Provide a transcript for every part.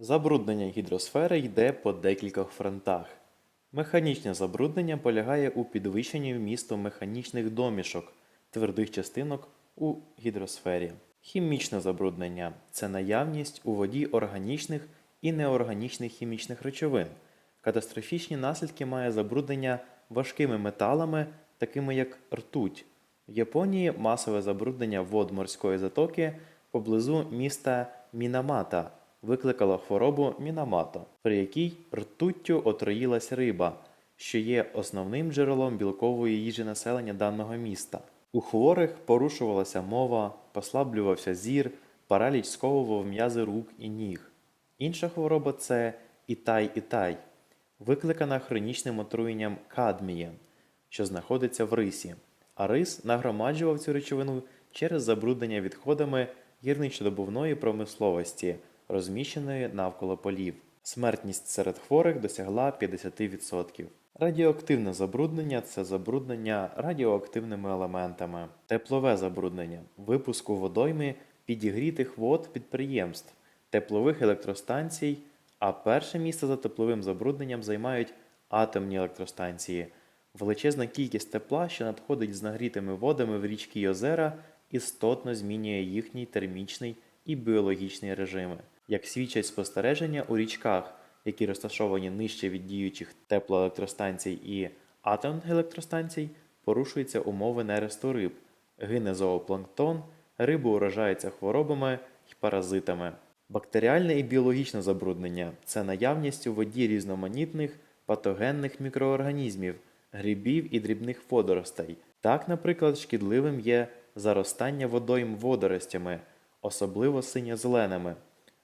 Забруднення гідросфери йде по декількох фронтах. Механічне забруднення полягає у підвищенні вмісту механічних домішок, твердих частинок у гідросфері. Хімічне забруднення це наявність у воді органічних і неорганічних хімічних речовин. Катастрофічні наслідки має забруднення важкими металами, такими як ртуть. В Японії масове забруднення вод морської затоки поблизу міста Мінамата викликало хворобу Мінамато, при якій ртуттю отруїлась риба, що є основним джерелом білкової їжі населення даного міста. У хворих порушувалася мова, послаблювався зір, параліч сковував м'язи рук і ніг. Інша хвороба це ітай-ітай, викликана хронічним отруєнням кадмієм, що знаходиться в рисі, а рис нагромаджував цю речовину через забруднення відходами гірничодобувної промисловості, розміщеної навколо полів. Смертність серед хворих досягла 50%. Радіоактивне забруднення це забруднення радіоактивними елементами, теплове забруднення, випуску водойми підігрітих вод підприємств, теплових електростанцій, а перше місце за тепловим забрудненням займають атомні електростанції. Величезна кількість тепла, що надходить з нагрітими водами в річки й озера, істотно змінює їхній термічний і біологічний режими. Як свідчать спостереження у річках, які розташовані нижче від діючих теплоелектростанцій і атомних електростанцій, порушуються умови нересту риб, гине зоопланктон, риби уражаються хворобами і паразитами. Бактеріальне і біологічне забруднення це наявність у воді різноманітних патогенних мікроорганізмів, грибів і дрібних водоростей. Так, наприклад, шкідливим є заростання водойм водоростями, особливо синьо-зеленими,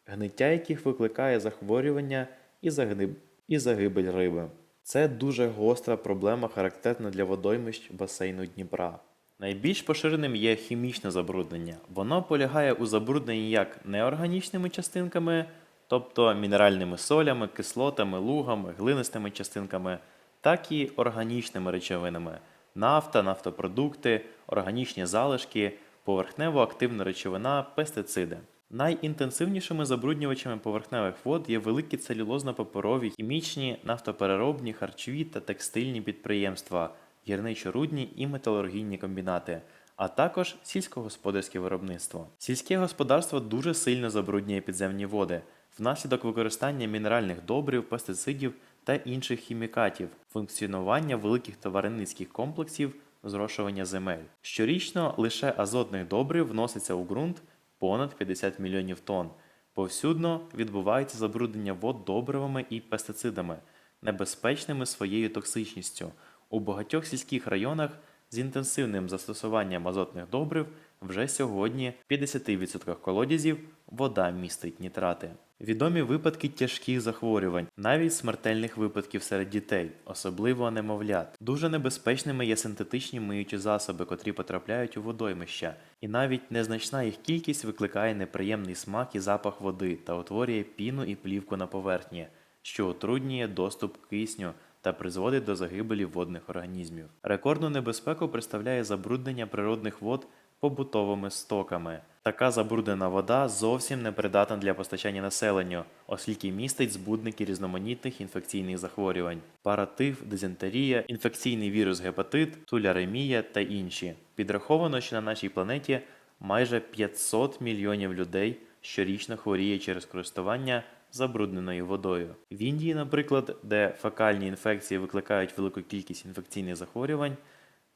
гниття яких викликає захворювання і, загниб... і загибель риби. Це дуже гостра проблема, характерна для водоймищ басейну Дніпра. Найбільш поширеним є хімічне забруднення. Воно полягає у забрудненні як неорганічними частинками, тобто мінеральними солями, кислотами, лугами, глинистими частинками, так і органічними речовинами нафта, нафтопродукти, органічні залишки, поверхнево-активна речовина, пестициди. Найінтенсивнішими забруднювачами поверхневих вод є великі целюлозно-паперові, хімічні, нафтопереробні, харчові та текстильні підприємства, гірничо-рудні і металургійні комбінати, а також сільськогосподарське виробництво. Сільське господарство дуже сильно забруднює підземні води внаслідок використання мінеральних добрив, пестицидів та інших хімікатів, функціонування великих тваринницьких комплексів, зрошування земель. Щорічно лише азотних добрив вноситься у ґрунт понад 50 мільйонів тонн. Повсюдно відбувається забруднення вод добривами і пестицидами, небезпечними своєю токсичністю. У багатьох сільських районах з інтенсивним застосуванням азотних добрив вже сьогодні в 50% колодязів вода містить нітрати. Відомі випадки тяжких захворювань, навіть смертельних випадків серед дітей, особливо немовлят. Дуже небезпечними є синтетичні миючі засоби, котрі потрапляють у водоймища, і навіть незначна їх кількість викликає неприємний смак і запах води та утворює піну і плівку на поверхні, що утруднює доступ кисню та призводить до загибелі водних організмів. Рекордну небезпеку представляє забруднення природних вод побутовими стоками. Така забруднена вода зовсім не придатна для постачання населенню, оскільки містить збудники різноманітних інфекційних захворювань: паратиф, дизентерія, інфекційний вірус гепатит, туляремія та інші. Підраховано, що на нашій планеті майже 500 мільйонів людей щорічно хворіє через користування забрудненою водою. В Індії, наприклад, де фекальні інфекції викликають велику кількість інфекційних захворювань,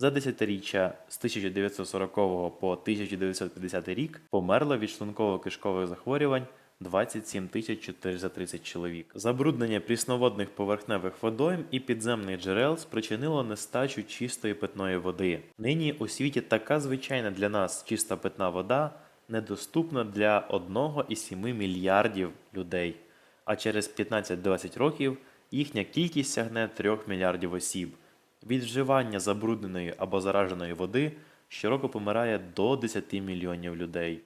за десятиріччя з 1940 по 1950 рік померло від шлунково-кишкових захворювань 27 430 чоловік. Забруднення прісноводних поверхневих водойм і підземних джерел спричинило нестачу чистої питної води. Нині у світі така звичайна для нас чиста питна вода недоступна для 1,7 мільярдів людей, а через 15-20 років їхня кількість сягне 3 мільярдів осіб. Від вживання забрудненої або зараженої води щороку помирає до 10 мільйонів людей.